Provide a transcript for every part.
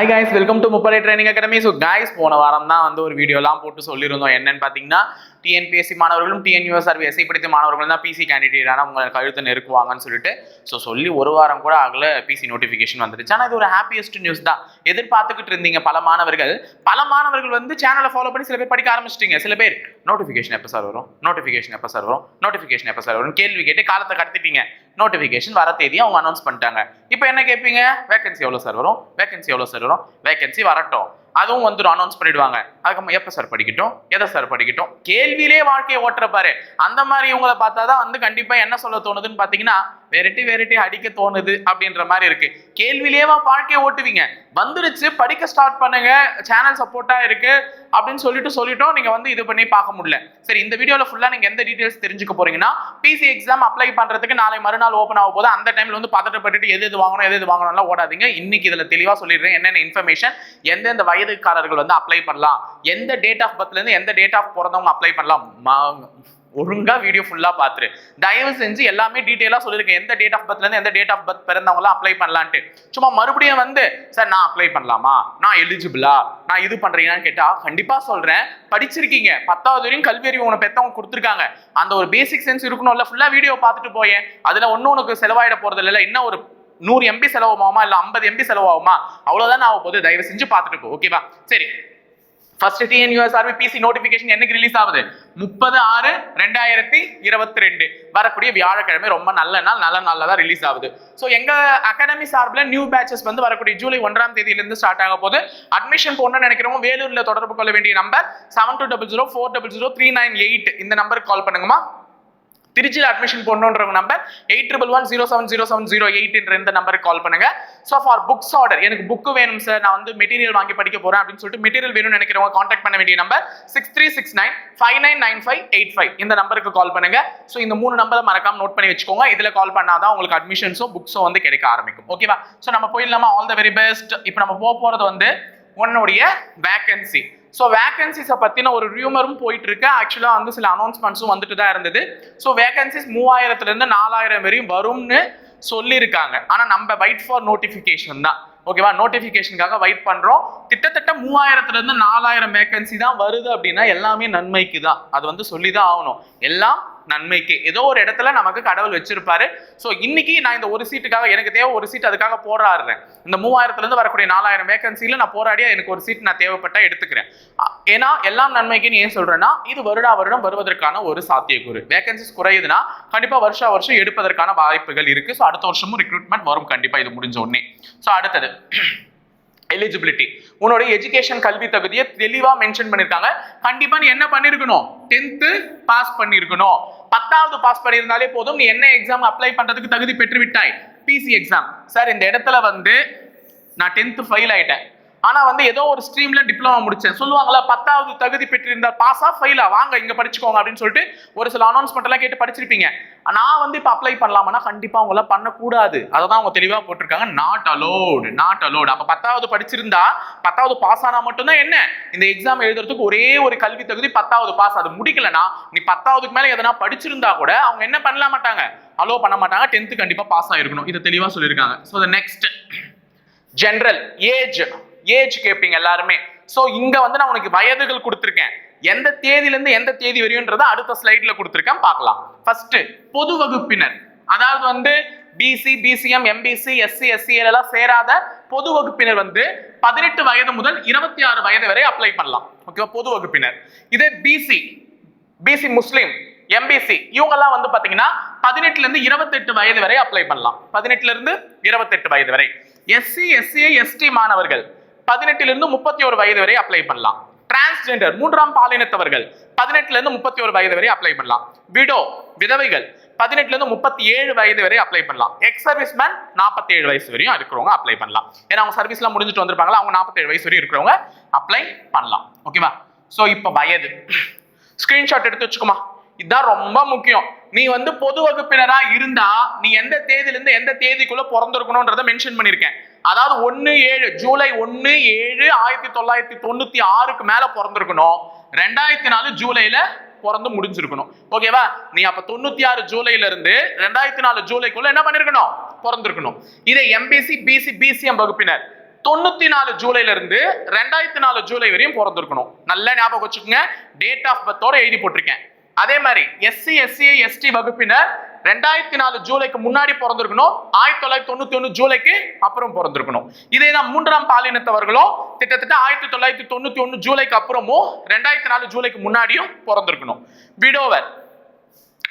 Hi guys welcome to Muppadai training academy so guys போன வாரம் தான் வந்து ஒரு வீடியோலாம் போட்டு சொல்லியிருந்தோம். என்னன்னு பார்த்தீங்கன்னா டிஎன்பிஎஸ்சி மாணவர்களும் டிஎன்யூஎஸ்ஆர்பி எஸ்ஐ படித்த மாணவர்களும் தான் பிசி கேண்டிடேட்டான உங்களை கழுத்து நெருக்குவாங்கன்னு சொல்லிட்டு ஸோ சொல்லி ஒரு வாரம் கூட ஆகல பிசி நோட்டிஃபிகேஷன் வந்துருச்சு. ஆனால் இது ஒரு ஹாப்பியஸ்ட் நியூஸ் தான். எதிர்பார்த்துக்கிட்டு இருந்தீங்க பல மாணவர்கள். பல மாணவர்கள் வந்து சேனலை ஃபாலோ பண்ணி சில பேர் படிக்க ஆரம்பிச்சிட்டீங்க. சில பேர் நோட்டிஃபிகேஷன் எப்போ சார் வரும்? நோட்டிஃபிகேஷன் எப்போ சார் வரும்? நோட்டிஃபிகேஷன் எப்போ சார் வரும்? கேள்வி கேட்டு காலத்தை கடத்திட்டீங்க. நோட்டிஃபிகேஷன் வர தேதியை அவங்க அனௌன்ஸ் பண்ணிட்டாங்க. இப்போ என்ன கேட்பீங்க வேகன்சி எவ்வளோ சார் வரும்? வேகன்சி எவ்வளோ சார் வரும்? வேகன்சி வரட்டும். அதுவும் வந்துடும் அனௌன்ஸ் பண்ணிடுவாங்க. அதுக்கப்புறம் எப்போ சார் படிக்கட்டும்? எதை சார் படிக்கட்டும்? கேள்வியிலே வாழ்க்கையை ஓட்டுறப்பாரு. அந்த மாதிரி இவங்களை பார்த்தா தான் வந்து கண்டிப்பா என்ன சொல்ல தோணுதுன்னு பார்த்தீங்கன்னா வெரைட்டி வெரைட்டி அடிக்க தோணுது அப்படின்ற மாதிரி இருக்கு. கேள்வியிலேவா வாழ்க்கையை ஓட்டுவீங்க. வந்துருச்சு படிக்க ஸ்டார்ட் பண்ணுங்க சேனல் சப்போர்ட்டா இருக்கு அப்படின்னு சொல்லிட்டு சொல்லிட்டோம் நீங்க வந்து இது பண்ணி பார்க்க முடியல. சரி இந்த வீடியோல ஃபுல்லா நீங்க எந்த டீடைல்ஸ் தெரிஞ்சுக்க போறீங்கன்னா பிசி எக்ஸாம் அப்ளை பண்றதுக்கு நாளை மறுநாள் ஓப்பன் ஆக போது அந்த டைம்ல வந்து பதட்டப்பட்டுட்டு எது எது வாங்கணும் எது எது வாங்கணும்லாம் ஓடாதீங்க. இன்னைக்கு இதுல தெளிவா சொல்லிடுறேன் என்னென்ன இன்ஃபர்மேஷன் எந்தெந்த வயதுக்காரர்கள் வந்து அப்ளை பண்ணலாம் எந்த டேட் ஆஃப் பர்த்ல இருந்து எந்த டேட் ஆஃப் பிறந்தவங்க அப்ளை பண்ணலாம். மா- ஒழுங்கா வீடியோ ஃபுல்லா பாத்துரு. தயவு செஞ்சு எல்லாமே டீடைலா சொல்லியிருக்கேன் எந்த டேட் ஆஃப் பர்த்ல இருந்து எந்த டேட் ஆஃப் பர்த் பிறந்தவங்களாம் அப்ளை பண்ணலான்ட்டு. சும்மா மறுபடியும் வந்து சார் நான் அப்ளை பண்ணலாமா? நான் எலிஜிபிளா நான் இது பண்றீங்கன்னு கேட்டா கண்டிப்பா சொல்றேன். படிச்சிருக்கீங்க. பத்தாவது வரையும் கல்வி அறிவு உனக்கு பெத்தவங்க கொடுத்துருக்காங்க. அந்த ஒரு பேசிக் சென்ஸ் இருக்கணும்ல. ஃபுல்லா வீடியோ பார்த்துட்டு போயேன். அதுல ஒன்னும் உனக்கு செலவாயிட போறது இல்ல இன்னும் ஒரு நூறு எம்பி செலவாகுமா இல்ல ஐம்பது எம்பி செலவாகுமா? அவ்வளவுதான் நான் போகுது. தயவு செஞ்சு பார்த்துட்டு போ. ஓகேவா சரி. ஃபர்ஸ்ட் டிஎன்யூஎஸ்ஆர்பி பிசி நோட்டிபிகேஷன் என்னைக்கு ரிலீஸ் ஆகுது? முப்பது ஆறு ரெண்டாயிரத்தி இருபத்தி ரெண்டு வரக்கூடிய வியாழக்கிழமை. ரொம்ப நல்ல நாள் நல்ல நாளில் தான் ரிலீஸ் ஆகுது. ஸோ எங்க அகாடமி சார்பில் நியூ பேச்சஸ் வந்து வரக்கூடிய ஜூலை ஒன்றாம் தேதியிலிருந்து ஸ்டார்ட் ஆக போது அட்மிஷன் போடணும்னு நினைக்கிறவங்க வேலூர்ல தொடர்பு கொள்ள வேண்டிய number seven two double zero four double zero three nine eight இந்த நம்பருக்கு கால் பண்ணுங்கம்மா. திருச்சியில் admission போடணுன்றவங்க number eight triple one zero seven zero seven zero eight என்ற இந்த நம்பருக்கு கால் பண்ணுங்க. ஸோ ஃபார் புக்ஸ் ஆர்டர் எனக்கு புக்கு வேணும் சார் நான் வந்து மெட்டீரியல் வாங்கி படிக்க போறேன் அப்படின்னு சொல்லிட்டு மெட்டீரியல் வேணும்னு நினைக்கிறவங்க காண்டாக்ட் பண்ண வேண்டிய number six three six nine five nine nine five eight five இந்த நம்பருக்கு கால் பண்ணுங்க. ஸோ இந்த மூணு நம்பரை மறக்காம நோட் பண்ணி வச்சுக்கோங்க. இதுல கால் பண்ணாதான் உங்களுக்கு அட்மிஷன்ஸும் புக்ஸும் வந்து கிடைக்க ஆரம்பிக்கும். ஓகேவா ஸோ நம்ம போயிடலாமா? ஆல் த வெரி பெஸ்ட் இப்போ நம்ம போக போறது வந்து உன்னுடைய வேகன்சி ஸோ வேகன்சிஸை பற்றின ஒரு ரியூமரும் போயிட்டு இருக்கு ஆக்சுவலாக வந்து சில அனௌன்ஸ்மெண்ட்ஸும் வந்துட்டு தான் இருந்தது. ஸோ வேகன்சிஸ் மூவாயிரத்துலேருந்து நாலாயிரம் வரையும் வரும்னு சொல்லியிருக்காங்க. ஆனால் நம்ம வெயிட் ஃபார் நோட்டிஃபிகேஷன் தான். ஓகேவா நோட்டிஃபிகேஷனுக்காக வெயிட் பண்ணுறோம் கிட்டத்தட்ட மூவாயிரத்துலேருந்து நாலாயிரம் வேகன்சி தான் வருது அப்படின்னா எல்லாமே நன்மைக்கு தான் அது வந்து சொல்லி தான் ஆகணும். எல்லாம் நன்மைக்கு. ஏதோ ஒரு இடத்துல நமக்கு கடவுள் வச்சிருப்பாரு. ஸோ இன்னைக்கு நான் இந்த ஒரு சீட்டுக்காக எனக்கு தேவை ஒரு சீட் அதுக்காக போராடுறேன். இந்த மூவாயிரத்துலேருந்து வரக்கூடிய நாலாயிரம் வேகன்சியில் நான் போராடியா எனக்கு ஒரு சீட் நான் தேவைப்பட்டா எடுத்துக்கிறேன். ஏன்னா எல்லாம் நன்மைக்குன்னு ஏன் சொல்றேன்னா இது வருடா வருடம் வருவதற்கான ஒரு சாத்தியக்கூறு. வேகன்சிஸ் குறையுதுன்னா கண்டிப்பாக வருஷா வருஷம் எடுப்பதற்கான வாய்ப்புகள் இருக்கு. ஸோ அடுத்த வருஷமும் ரெக்ரூட்மெண்ட் வரும். கண்டிப்பாக இது முடிஞ்ச உடனே. ஸோ அடுத்தது. எலிஜிபிலிட்டி உன்னோட எஜுகேஷன் கல்வி தகுதியை தெளிவாக மென்ஷன் பண்ணியிருக்காங்க கண்டிப்பாக நீ என்ன பண்ணியிருக்கணும் டென்த்து பாஸ் பண்ணியிருக்கணும் பத்தாவது பாஸ் பண்ணியிருந்தாலே போதும். நீ என்ன எக்ஸாம் அப்ளை பண்ணுறதுக்கு தகுதி பெற்று விட்டாய் பிசி எக்ஸாம் சார் இந்த இடத்துல வந்து நான் டென்த்து ஃபெயில் ஆயிட்டேன். ஆனா வந்து ஏதோ ஒரு ஸ்ட்ரீம்ல டிப்ளமா முடிச்சேன். சொல்லுவாங்களா பத்தாவது தகுதி பெற்றிருந்தா பாஸா ஃபெயிலா வாங்க இங்க படிச்சுக்கோங்க அப்படின்னு சொல்லிட்டு ஒரு சில அனௌன்ஸ்மெண்ட் எல்லாம் கேட்டு படிச்சிருப்பீங்க. நான் வந்து இப்ப அப்ளை பண்ணலாமான்னா கண்டிப்பா அவங்கள பண்ணக்கூடாது. அதை தான் அவங்க தெளிவா போட்டிருக்காங்க. நாட் அலோடு நாட் அலோடு அப்ப பத்தாவது படிச்சிருந்தா பத்தாவது பாஸ் ஆனா மட்டும்தான் என்ன? இந்த எக்ஸாம் எழுதுறதுக்கு ஒரே ஒரு கல்வி தகுதி பத்தாவது பாஸ் அது முடிக்கலனா நீ பத்தாவதுக்கு மேல எதனா படிச்சிருந்தா கூட அவங்க என்ன பண்ணல மாட்டாங்க? அலோ பண்ண மாட்டாங்க. டென்த்து கண்டிப்பா பாஸ் ஆயிருக்கணும். இதை தெளிவா சொல்லியிருக்காங்க. So next general age age கேட்பீங்க எல்லாருமே. ஸோ இங்க வந்து நான் உனக்கு வயதுகள் கொடுத்துருக்கேன். எந்த தேதியில இருந்து எந்த தேதி வரையும்ன்றத அடுத்த ஸ்லைட்ல கொடுத்துருக்கேன். பார்க்கலாம். ஃபர்ஸ்ட் பொது வகுப்பினர். அதாவது வந்து BC BCM MBC SC SCL எல்லாம் சேராத பொது வகுப்பினர் வந்து பதினெட்டு வயது முதல் இருபத்தி ஆறு வயது வரை அப்ளை பண்ணலாம். ஓகேவா பொது வகுப்பினர். இதே பிசி பிசி முஸ்லீம் எம்பிசி இவங்கெல்லாம் வந்து பாத்தீங்கன்னா பதினெட்டுல இருந்து இருபத்தெட்டு வயது வரை அப்ளை பண்ணலாம். பதினெட்டுல இருந்து இருபத்தெட்டு வயது வரை. எஸ்சி எஸ்சி எஸ்டி மாணவர்கள். பதினெட்டுல இருந்து முப்பத்தி ஒரு வயது வரை அப்ளை பண்ணலாம். டிரான்ஸ்ஜெண்டர் மூன்றாம் பாலினத்தவர்கள் பதினெட்டுல இருந்து முப்பத்தி ஒரு வயது வரை அப்ளை பண்ணலாம். விடோ விதவைகள் பதினெட்டுல இருந்து முப்பத்தி ஏழு வயது வரை அப்ளை பண்ணலாம். எக்ஸ் சர்வீஸ் மேன் நாற்பத்தி ஏழு வயசு வரையும் இருக்கிறவங்க அப்ளை பண்ணலாம். ஏன்னா அவங்க சர்வீஸ்லாம் முடிஞ்சுட்டு வந்திருப்பாங்களா? அவங்க நாற்பத்தேழு வயசு வரையும் இருக்கிறவங்க அப்ளை பண்ணலாம். ஓகேவா ஸோ இப்போ வயது. ஸ்கிரீன்ஷாட் எடுத்து வச்சுக்கோமா. இதுதான் ரொம்ப முக்கியம். நீ வந்து பொது வகுப்பினரா இருந்தா நீ எந்த தேதியில இருந்து எந்த தேதிக்குள்ள பிறந்திருக்கணும்ன்றத மென்ஷன் பண்ணிருக்கேன். அதாவது ஒன்னு ஏழு ஜூலை ஒன்னு ஏழு ஆயிரத்தி தொள்ளாயிரத்தி தொண்ணூத்தி ஆறுக்கு மேல பிறந்திருக்கணும். ரெண்டாயிரத்தி நாலு ஜூலைல பிறந்து முடிஞ்சிருக்கணும். ஓகேவா நீ அப்ப தொண்ணூத்தி ஆறு ஜூலைல இருந்து ரெண்டாயிரத்தி நாலு ஜூலைக்குள்ள என்ன பண்ணிருக்கணும்? பிறந்திருக்கணும். இதே எம்பிசி பிசி பிசிஎம் வகுப்பினர் தொண்ணூத்தி நாலு ஜூலைல இருந்து ரெண்டாயிரத்தி நாலு ஜூலை வரையும் பிறந்திருக்கணும். நல்லா ஞாபகம் வச்சுக்கோங்க. டேட் ஆஃப் பர்த்தோட எழுதி போட்டிருக்கேன். அதே மாதிரி எஸ்சி எஸ்சி எஸ்டி வகுப்பினர் ரெண்டாயிரத்தி நாலு ஜூலைக்கு முன்னாடி பிறந்திருக்கணும் ஆயிரத்தி தொள்ளாயிரத்தி தொண்ணூத்தி ஒண்ணு ஜூலைக்கு அப்புறம் பிறந்திருக்கணும். இதே தான் மூன்றாம் பாலினத்தவர்களும் கிட்டத்தட்ட ஆயிரத்தி தொள்ளாயிரத்தி தொண்ணூத்தி ஒண்ணு ஜூலைக்கு அப்புறமும் ரெண்டாயிரத்தி நாலு ஜூலைக்கு முன்னாடியும் பிறந்திருக்கணும். விடோவர்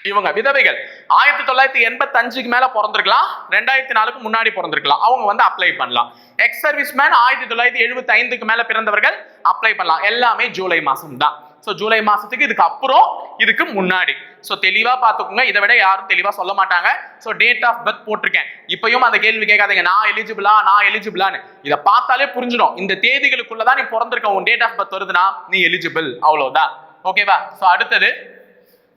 இவங்க விதவைகள் ஆயிரத்தி தொள்ளாயிரத்தி எண்பத்தி அஞ்சுக்கு மேல பிறந்திருக்கலாம் ரெண்டாயிரத்தி நாலுக்கு முன்னாடி பிறந்திருக்கலாம். அவங்க வந்து அப்ளை பண்ணலாம். எக்ஸ் சர்வீஸ் மேன் ஆயிரத்தி தொள்ளாயிரத்தி எழுபத்தி ஐந்துக்கு மேல பிறந்தவர்கள் அப்ளை பண்ணலாம். எல்லாமே ஜூலை மாசம் தான் ஸோ ஜூலை மாசத்துக்கு இதுக்கு அப்புறம் இதுக்கு முன்னாடி. ஸோ தெளிவா பார்த்துக்கோங்க. இதை விட யாரும் தெளிவா சொல்ல மாட்டாங்க. ஸோ டேட் ஆஃப் பர்த் போட்டிருக்கேன். இப்பயும் அந்த கேள்வி கேட்காதீங்க. நான் எலிஜிபிளா நான் எலிஜிபிளான்னு இதை பார்த்தாலே புரிஞ்சிடும். இந்த தேதிகளுக்குள்ளதான் நீ பிறந்திருக்க. உன் டேட் ஆஃப் பர்த் வருதுன்னா நீ எலிஜிபிள் அவ்வளவுதான். ஓகேவா ஸோ அடுத்தது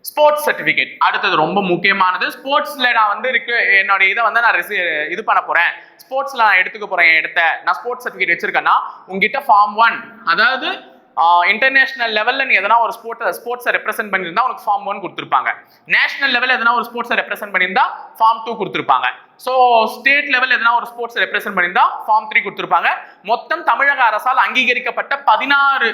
ஸ்போர்ட்ஸ் சர்டிஃபிகேட் அடுத்தது ரொம்ப முக்கியமானது. ஸ்போர்ட்ஸ்ல நான் வந்து இருக்கு. என்னோட இதை வந்து நான் ரிசி இது பண்ண போறேன். ஸ்போர்ட்ஸ்ல நான் எடுத்துக்க போறேன் இடத்த. நான் ஸ்போர்ட்ஸ் சர்டிஃபிகேட் வச்சிருக்கேன்னா உங்ககிட்ட ஃபார்ம் ஒன் அதாவது இன்டர்நேஷனல் லெவலில் நீ எதனா ஒரு ஸ்போர்ட் ஸ்போர்ட்ஸை ரெப்ரசென்ட் பண்ணியிருந்தா உனக்கு ஃபார்ம் ஒன் கொடுத்துருப்பாங்க. நேஷனல் லெவல் எதனா ஒரு ஸ்போர்ட்ஸை ரெப்ரசென்ட் பண்ணியிருந்தா ஃபார்ம் டூ கொடுத்துருப்பாங்க. ஸோ ஸ்டேட் லெவல் எதனா ஒரு ஸ்போர்ட்ஸ் ரெப்ரசென்ட் பண்ணியிருந்தா ஃபார்ம் த்ரீ கொடுத்துருப்பாங்க. மொத்தம் தமிழக அரசால் அங்கீகரிக்கப்பட்ட பதினாறு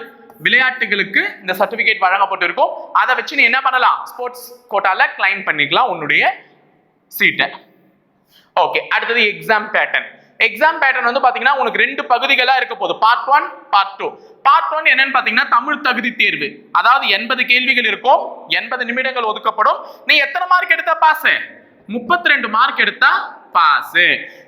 விளையாட்டுகளுக்கு இந்த சர்டிபிகேட் வழங்கப்பட்டிருக்கும். அதை வச்சு நீ என்ன பண்ணலாம்? ஸ்போர்ட்ஸ் கோட்டாவில் கிளைம் பண்ணிக்கலாம் உன்னுடைய சீட்டை ஓகே அடுத்தது எக்ஸாம் பேட்டர்ன் எக்ஸாம் பேட்டர்ன் வந்து பாத்தீங்கன்னா உனக்கு ரெண்டு பகுதிகளா இருக்க போகுது. Part one part two part one என்னன்னு பாத்தீங்கன்னா தமிழ் தகுதி தேர்வு. அதாவது எண்பது கேள்விகள் இருக்கும் எண்பது நிமிடங்கள் ஒதுக்கப்படும். நீ எத்தனை மார்க் எடுத்தா பாஸ் முப்பத்தி ரெண்டு மார்க் எடுத்தா பாஸ்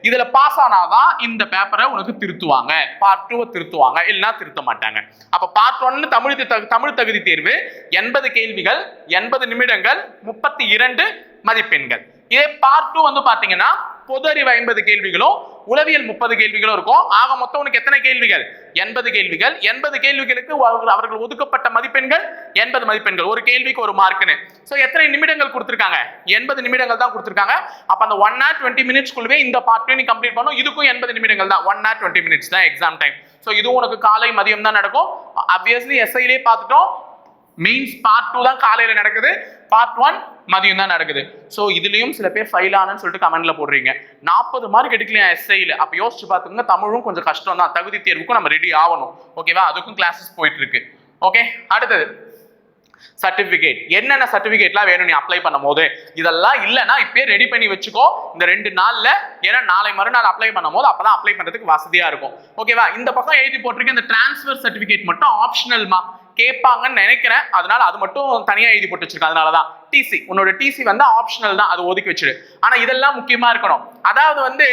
இதுல பாஸ் ஆனாதான் இந்த பேப்பரை உனக்கு திருத்துவாங்க. பார்ட் டூவை திருத்துவாங்க. இல்லைன்னா திருத்த மாட்டாங்க. அப்ப பார்ட் ஒன்னு தமிழ் தமிழ் தகுதி தேர்வு. எண்பது கேள்விகள் எண்பது நிமிடங்கள் முப்பத்தி இரண்டு மதிப்பெண்கள். இதே பார்ட் டூ வந்து பாத்தீங்கன்னா பொது அறிவு ஐம்பது கேள்விகளும் உளவியல் முப்பது கேள்விகளும் இருக்கும். ஆக மொத்தம் உனக்கு எத்தனை கேள்விகள்? எண்பது கேள்விகள். எண்பது கேள்விகளுக்கு அவர்கள் அவர்கள் ஒதுக்கப்பட்ட மதிப்பெண்கள் எண்பது மதிப்பெண்கள். ஒரு கேள்விக்கு ஒரு மார்க்குன்னு. ஸோ எத்தனை நிமிடங்கள் கொடுத்துருக்காங்க? எண்பது நிமிடங்கள் தான் கொடுத்துருக்காங்க. அப்போ அந்த ஒன் ஹவர் டுவெண்ட்டி மினிட்ஸ்க்குள்ளவே இந்த பார்ட் நீ கம்ப்ளீட் பண்ணும் இதுக்கும் எண்பது நிமிடங்கள் தான். ஒன் ஹவர் டுவெண்ட்டி மினிட்ஸ் தான் எக்ஸாம் டைம் ஸோ இதுவும் உனக்கு காலை மதியம் தான் நடக்கும். அப்வியஸ்லி எஸ்ஐலே பார்த்துட்டோம். மெயின்ஸ் பார்ட் டூ தான் காலையில நடக்குது. பார்ட் ஒன் மதியம் தான் நடக்குது. ஸோ இதுலயும் சில பேர் ஃபைல் ஆனன்னு சொல்லிட்டு கமெண்ட்ல போடுறீங்க. நாற்பது மார்க் எடுக்கலையா எஸ்ஐல அப்ப யோசிச்சு பார்த்துங்க தமிழும் கொஞ்சம் கஷ்டம் தான் தகுதி தேர்வுக்கும் நம்ம ரெடி ஆகணும். ஓகேவா அதுக்கும் கிளாஸஸ் போயிட்டு இருக்கு ஓகே அடுத்தது. சர்டிபிகேட் என்னென்ன சர்டிபிகேட்லாம் வேணும் நீ அப்ளை பண்ணும் போது இதெல்லாம் இல்லைன்னா இப்பயே ரெடி பண்ணி வச்சுக்கோ. இந்த ரெண்டு நாள்ல ஏன்னா நாளை மறுநாள் அப்ளை பண்ணும் போது அப்பதான் அப்ளை பண்றதுக்கு வசதியா இருக்கும். ஓகேவா இந்த பக்கம் எழுதி போட்டிருக்க இந்த டிரான்ஸ்ஃபர் சர்டிபிகேட் மட்டும் ஆப்ஷனல்மா கேட்பாங்கன்னு நினைக்கிறேன். அதனால அது மட்டும் தனியாக எழுதி போட்டு வச்சிருக்கேன். அதனாலதான். டிசி உன்னோட டிசி வந்து ஆப்ஷனல் தான். அது ஒதுக்கி வச்சிடு ஆனா இதெல்லாம் முக்கியமா இருக்கணும். அதாவது வந்து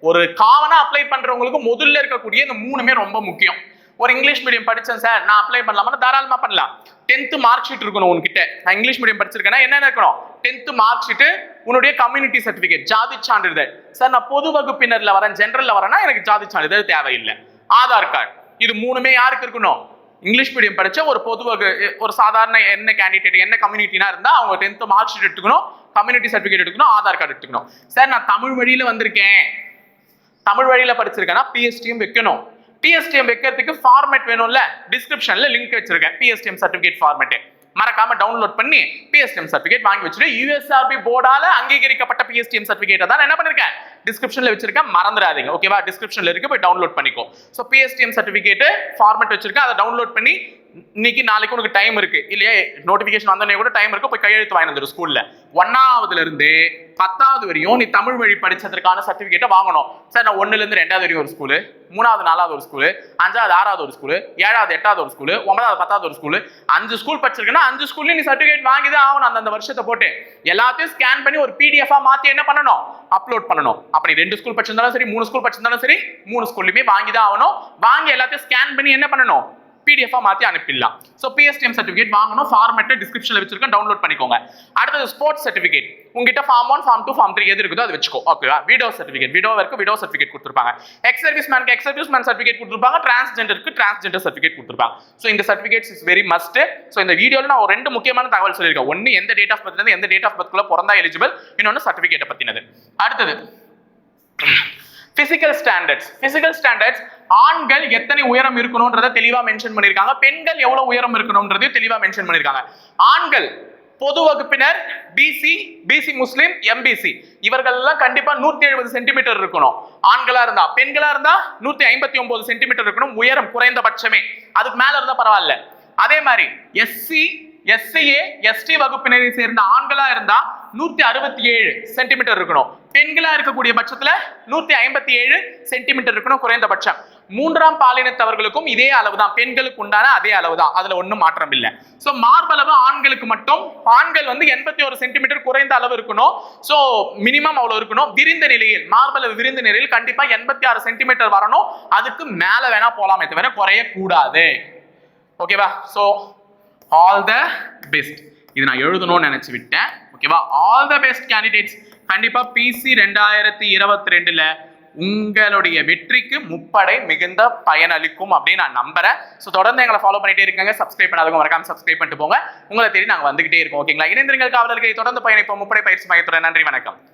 ஒரு காமனா அப்ளை பண்றவங்களுக்கு முதல்ல இருக்கக்கூடிய இந்த மூணுமே ரொம்ப முக்கியம். ஒரு இங்கிலீஷ் மீடியம் படிச்சேன் சார் நான் அப்ளை பண்ணலாமா தாராளமா பண்ணலாம். டென்த் மார்க் ஷீட் இருக்கணும் உன்கிட்ட. நான் இங்கிலீஷ் மீடியம் படிச்சிருக்கேன்னா என்னென்ன இருக்கணும்? டென்த் மார்க் ஷீட்டு உன்னுடைய கம்யூனிட்டி சர்டிபிகேட் ஜாதி சான்றிதழ். சார் நான் பொது வகுப்பினர்ல வரேன் ஜென்ரலில் வரேன்னா எனக்கு ஜாதி சான்றிதழ் தேவையில்லை. ஆதார் கார்டு இது மூணுமே யாருக்கு இருக்கணும்? இங்கிலீஷ் மீடியம் படித்த ஒரு பொது ஒரு சாதாரண என்ன கேண்டிடேட் என்ன கம்யூனிட்டினா இருந்தால் அவங்க டென்த் மார்க் ஷீட் எடுத்துக்கணும் கம்யூனிட்டி சர்டிஃபிகேட் எடுக்கணும் ஆதார் கார்டு எடுத்துக்கணும். சார் நான் தமிழ் வழியில் வந்திருக்கேன். தமிழ் வழியில் படிச்சிருக்கேன்னா பிஎஸ்டிஎம் வைக்கணும். பிஎஸ்டிஎம் வைக்கிறதுக்கு ஃபார்மேட் வேணும்ல டிஸ்கிரிப்ஷனில் லிங்க் வச்சிருக்கேன். பிஎஸ்டிஎம் சர்டிஃபிகேட் ஃபார்மேட் மறக்காம டவுன்லோட் பண்ணி பிஎஸ்டிஎம் சர்டிஃபிகேட் வாங்கி வச்சுட்டு யூஎஸ்ஆர்பி போர்டால அங்கீகரிக்கப்பட்ட பிஎஸ்டிஎம் சர்டிஃபிகேட்டை தான் என்ன பண்ணிருக்கேன்? டிஸ்கிரிப்ஷன்ல வச்சிருக்கேன். மறந்துடாதீங்க. ஓகேவா டிஸ்கிரிப்ஷன்ல இருக்கு. போய் டவுன்லோட் பண்ணிக்கோ. ஸோ பிஎஸ்டிஎம் சர்டிபிகேட் ஃபார்மேட் வச்சிருக்கேன் அதை டவுன்லோட் பண்ணி இன்னைக்கு நாளைக்கு உனக்கு டைம் இருக்கு. இல்லையா? நோட்டிபிகேஷன் வந்தோடனே கூட டைம் இருக்கு. போய் கையெழுத்து வாங்கி வந்துடும் ஸ்கூல்ல ஒன்னாவதுல இருந்து பத்தாவது வரையும் நீ தமிழ் வழி படிச்சதற்கான சர்டிபிகேட்டை வாங்கணும். சார் நான் ஒன்னுல இருந்து ரெண்டாவது வரையும் ஒரு ஸ்கூலு மூணாவது நாலாவது ஒரு ஸ்கூலு அஞ்சாவது ஆறாவது ஒரு ஸ்கூலு ஏழாவது எட்டாவது ஒரு ஸ்கூலு ஒன்பதாவது பத்தாவது ஒரு ஸ்கூலு அஞ்சு ஸ்கூல் படிச்சிருக்கேன்னா அஞ்சு ஸ்கூல்லையும் நீ சர்டிபிகேட் வாங்கி தான் ஆகணும். அந்த வருஷத்தை போட்டு எல்லாத்தையும் ஸ்கேன் பண்ணி ஒரு பிடிஎஃபா மாத்தி என்ன பண்ணணும்? அப்லோட் பண்ணணும். அப்ப நீ ரெண்டு ஸ்கூல் படிச்சிருந்தாலும் சரி மூணு ஸ்கூல் படிச்சிருந்தாலும் சரி மூணு ஸ்கூல்லையுமே வாங்கி தான் ஆகணும். வாங்கி எல்லாத்தையும் ஸ்கேன் பண்ணி என்ன பண்ணணும்? பிடிஎஃபாக மாற்றி அனுப்பிடலாம். ஸோ பிஎஸ்டிஎம் சர்டிஃபிகேட் வாங்கணும் ஃபார்மேட்டை டிஸ்கிரிப்ஷனில் வச்சிருக்கேன் டவுன்லோட் பண்ணிக்கோங்க. அடுத்தது ஸ்போர்ட்ஸ் சர்டிஃபிகேட் உங்ககிட்ட form one form two form three எது இருக்குதோ அது வச்சுக்கோ. ஓகேவா வீடோ சர்டிஃபிகேட் விடோவருக்கு இருக்கு சர்டிஃபிகேட் கொடுத்துருப்பாங்க. எக்ஸ் சர்வீஸ் மேனுக்கு எக்ஸ் சர்வீஸ் மேன் சர்டிஃபிகேட் கொடுத்துருப்பாங்க. டிரான்ஸ்ஜெண்டருக்கு டிரான்ஸ்ஜெண்டர் சர்டிஃபிகேட் கொடுத்துருப்பாங்க. ஸோ இந்த certificates is very must so இந்த வீடியோவில் நான் ஒரு ரெண்டு முக்கியமான தகவல் சொல்லியிருக்கேன். ஒன்று எந்த டேட் ஆஃப் பர்த்லேருந்து எந்த டேட் ஆஃப் பர்த்குள்ள பிறந்தா எலிஜிபிள் இன்னொன்று சர்டிஃபிகேட்டை பற்றினது அடுத்தது ஃபிசிக்கல் ஸ்டாண்டர்ட்ஸ் ஃபிசிக்கல் ஸ்டாண்டர்ட்ஸ் ஆண்கள் எத்தனை உயரம் இருக்கணும்ன்றத தெளிவா மென்ஷன் பண்ணிருக்காங்க பெண்கள் எவ்வளவு உயரம் இருக்கணும்ன்றது தெளிவா மென்ஷன் பண்ணிருக்காங்க ஆண்கள் பொது வகுப்பினர் பிசி பிசி முஸ்லிம் எம்பிசி இவர்கள் எல்லாம் கண்டிப்பா நூத்தி எழுபது சென்டிமீட்டர் இருக்கணும். ஆண்களா இருந்தா பெண்களா இருந்தா நூத்தி ஐம்பத்தி ஒன்பது சென்டிமீட்டர் இருக்கணும். உயரம் குறைந்தபட்சமே. அதுக்கு மேல இருந்தா பரவாயில்ல. அதே மாதிரி எஸ்சி எஸ்சிஏ எஸ்டி வகுப்பினரை சேர்ந்த ஆண்களா இருந்தா நூத்தி அறுபத்தி ஏழு சென்டிமீட்டர் இருக்கணும். பெண்களா இருக்கக்கூடிய பட்சத்துல நூத்தி ஐம்பத்தி ஏழு சென்டிமீட்டர் இருக்கணும் குறைந்தபட்சம். மூன்றாம் பாலினத்தவர்களுக்கும் இதே அளவு தான் பெண்களுக்கு உண்டான அதே அளவு தான் அதுல ஒண்ணும் மாற்றம் இல்லை சோ மார்பளவு ஆண்களுக்கு மட்டும் ஆண்கள் வந்து எண்பத்தி ஒரு சென்டிமீட்டர் குறைந்த அளவு இருக்கணும். சோ மினிமம் அவ்வளவு இருக்கணும். விரிந்த நிலையில் மார்பளவு விரிந்த நிலையில் கண்டிப்பா எண்பத்தி ஆறு சென்டிமீட்டர் வரணும். அதுக்கு மேல வேணா போலாமே தவிர குறைய கூடாது ஓகேவா ஸோ ஆல் த பெஸ்ட் இது நான் எழுதணும்னு நினைச்சு விட்டேன். ஓகேவா ஆல் த பெஸ்ட் கேண்டிடேட்ஸ் கண்டிப்பா பிசி ரெண்டாயிரத்தி இருபத்தி ரெண்டுல உங்களுடைய வெற்றிக்கு முப்படை மிகுந்த பயனளிக்கும் அப்படின்னு நான் நம்புறேன். ஸோ தொடர்ந்து எங்களை ஃபாலோ பண்ணிட்டே இருக்காங்க. சப்ஸ்கிரைப் பண்ணாதவங்க மறக்காம சப்ஸ்கிரைப் பண்ணிட்டு போங்க. உங்களை தேடி நாங்கள் வந்துகிட்டே இருக்கோம். ஓகேங்களா இணைந்திருங்கள் காவலர்களை. தொடர்ந்து பயணிப்போம். முப்படை பயிற்சி மையத்துடன் நன்றி வணக்கம்.